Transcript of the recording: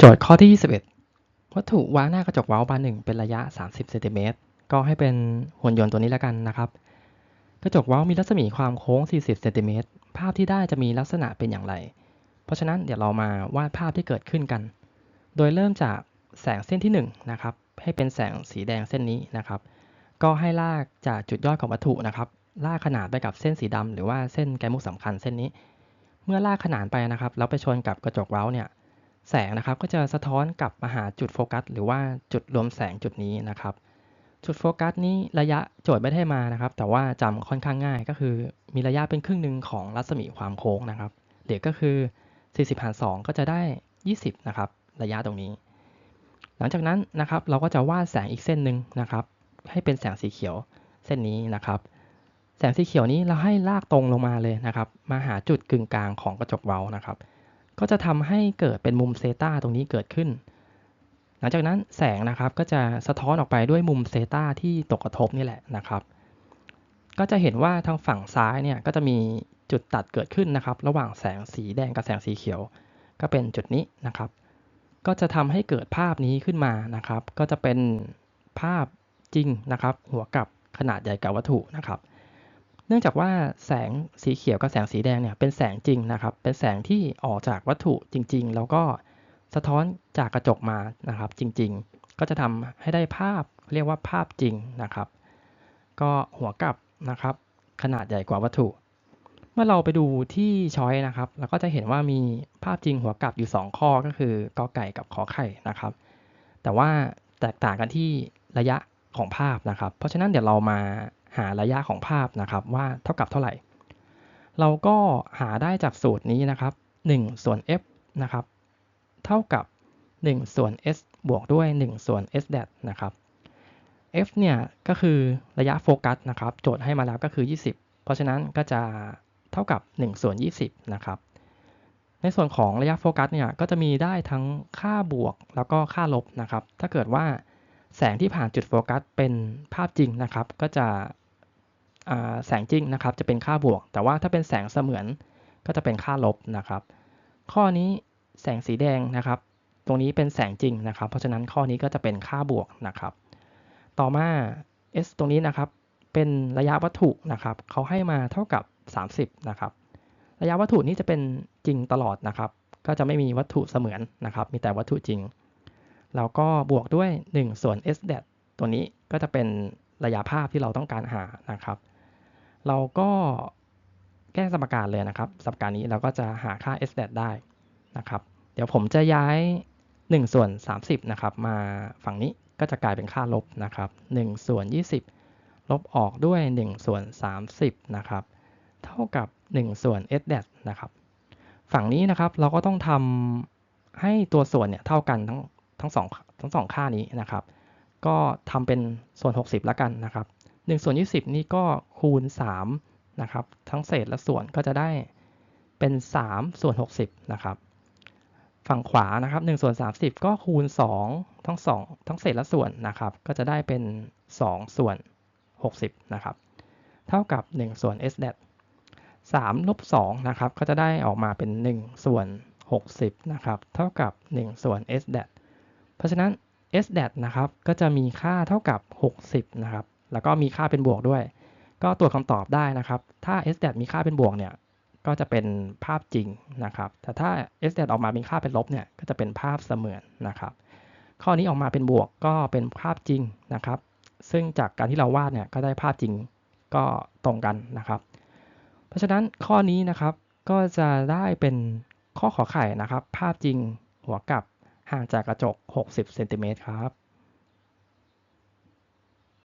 โจทย์ข้อที่ 21 วัตถุวางหน้ากระจกว้าบานหนึ่งเป็นระยะ 30เซนติเมตรก็ให้เป็นหุ่นยนต์ตัวนี้แล้วกันนะครับ กระจกว้ามีรัศมีความโค้ง 40เซนติเมตรภาพที่ได้จะมีลักษณะเป็นอย่างไร เพราะฉะนั้นเดี๋ยวเรามาวาดภาพที่เกิดขึ้นกัน โดยเริ่มจากแสงเส้นที่1นะครับ ให้เป็นแสงสีแดงเส้นนี้นะครับ ก็ให้ลากจากจุดยอดของวัตถุนะครับ ลากขนานไปกับเส้นสีดำหรือว่าเส้นแกมุกสำคัญเส้นนี้ เมื่อลากขนานไปนะครับ แล้วไปชนกับกระจกว้าเนี่ย แสงนะครับก็จะสะท้อนกลับมาหาจุดโฟกัส หรือว่าจุดรวมแสงจุดนี้นะครับ จุดโฟกัสนี้ระยะโจทย์ไม่ได้มานะครับ แต่ว่าจำค่อนข้างง่ายก็คือ มีระยะเป็นครึ่งหนึ่งของรัศมีความโค้งนะครับหรือก็คือ 40หาร2ก็จะได้ 20 นะครับ ระยะตรงนี้ หลังจากนั้นนะครับเราก็จะวาดแสงอีกเส้นหนึ่งนะครับ ให้เป็นแสงสีเขียวเส้นนี้นะครับ แสงสีเขียวนี้เราให้ลากตรงลงมาเลยนะครับ มาหาจุดกึ่งกลางของกระจกเวานะครับ ก็จะทำให้เกิดเป็นมุมเซตาตรงนี้เกิดขึ้น หลังจากนั้นแสงนะครับก็จะสะท้อนออกไปด้วยมุมเซตาที่ตกกระทบนี่แหละนะครับ ก็จะเห็นว่าทางฝั่งซ้ายเนี่ยก็จะมีจุดตัดเกิดขึ้นนะครับ ระหว่างแสงสีแดงกับแสงสีเขียว ก็เป็นจุดนี้นะครับ ก็จะทำให้เกิดภาพนี้ขึ้นมานะครับ ก็จะเป็นภาพจริงนะครับ หัวกลับขนาดใหญ่กับวัตถุนะครับ เนื่องจากว่าแสงสีเขียวกับแสงสีแดงเนี่ยเป็นแสงจริงนะครับ เป็นแสงที่ออกจากวัตถุจริง ๆ แล้วก็สะท้อนจากกระจกมานะครับจริงๆ ก็จะทำให้ได้ภาพเรียกว่าภาพจริงนะครับ ก็หัวกลับนะครับ ขนาดใหญ่กว่าวัตถุ เมื่อเราไปดูที่ช้อยนะครับเราก็จะเห็นว่ามีภาพจริงหัวกลับอยู่ 2 ข้อก็คือกอไก่กับขอไข่นะครับ แต่ว่าแตกต่างกันที่ระยะของภาพนะครับ เพราะฉะนั้นเดี๋ยวเรามา หาระยะของภาพนะครับว่าเท่ากับเท่าไหร่ เราก็หาได้จากสูตรนี้นะครับ 1 ส่วน f นะครับ เท่ากับ 1 ส่วน s บวกด้วย 1 ส่วน s d a t นะครับ f เนี่ยก็คือระยะโฟกัสนะครับ โจทย์ให้มาแล้วก็คือ 20 เพราะฉะนั้นก็จะเท่ากับ 1 ส่วน 20 นะครับ ในส่วนของระยะโฟกัสเนี่ยก็จะมีได้ทั้งค่าบวกแล้วก็ค่าลบนะครับ ถ้าเกิดว่า แสงที่ผ่านจุดโฟกัสเป็นภาพจริงนะครับ ก็จะแสงจริงนะครับจะเป็นค่าบวก แต่ว่าถ้าเป็นแสงเสมือนก็จะเป็นค่าลบนะครับ ข้อนี้แสงสีแดงนะครับ ตรงนี้เป็นแสงจริงนะครับ เพราะฉะนั้นข้อนี้ก็จะเป็นค่าบวกนะครับ ต่อมา s ตรงนี้นะครับเป็นระยะวัตถุนะครับเขาให้มาเท่ากับ 30นะครับระยะวัตถุนี้จะเป็นจริงตลอดนะครับ ก็จะไม่มีวัตถุเสมือนนะครับ มีแต่วัตถุจริง แล้วก็บวกด้วย 1 ส่วน s d a t ตัวนี้ก็จะเป็นระยะภาพที่เราต้องการหานะครับ เราก็แก้สมการเลยนะครับสมการนี้เราก็จะหาค่า s d a t ได้นะครับ เดี๋ยวผมจะย้าย 1 ส่วน 30 นะครับ มาฝั่งนี้ก็จะกลายเป็นค่าลบนะครับ1ส่วน 20 ลบออกด้วย 1 ส่วน 30 นะครับ เท่ากับ 1 ส่วน s d a t นะครับ ฝั่งนี้นะครับเราก็ต้องทำให้ตัวส่วนเนี่ยเท่ากันทั้ง ทั้งสองทั้งสองค่านี้นะครับ ก็ทำเป็นส่วน 60 แล้วกันนะครับ1ส่วน20 นี่ก็คูณ3นะครับ ทั้งเศษและส่วนก็จะได้เป็น 3 ส่วน 60 นะครับ ฝั่งขวานะครับ1ส่วน30 ก็คูณ 2 ทั้ง 2 ทั้งเศษและส่วนนะครับ ก็จะได้เป็น 2 ส่วน 60 นะครับ เท่ากับ 1 ส่วน s d a t 3ลบ2นะครับ ก็จะได้ออกมาเป็น 1 ส่วน 60 นะครับ เท่ากับ 1 ส่วน s d a t เพราะฉะนั้น s d a t นะครับก็จะมีค่าเท่ากับ 60 นะครับ แล้วก็มีค่าเป็นบวกด้วย ก็ตรวจคำตอบได้นะครับ ถ้า s d a t มีค่าเป็นบวกเนี่ยก็จะเป็นภาพจริงนะครับ แต่ถ้า s d a t ออกมาเป็นค่าเป็นลบเนี่ยก็จะเป็นภาพเสมือนนะครับ ข้อนี้ออกมาเป็นบวกก็เป็นภาพจริงนะครับ ซึ่งจากการที่เราวาดเนี่ยก็ได้ภาพจริงก็ตรงกันนะครับ เพราะฉะนั้นข้อนี้นะครับก็จะได้เป็นข้อขอไข่นะครับ ภาพจริงหัวกลับ ห่างจากกระจก60เซนติเมตรครับ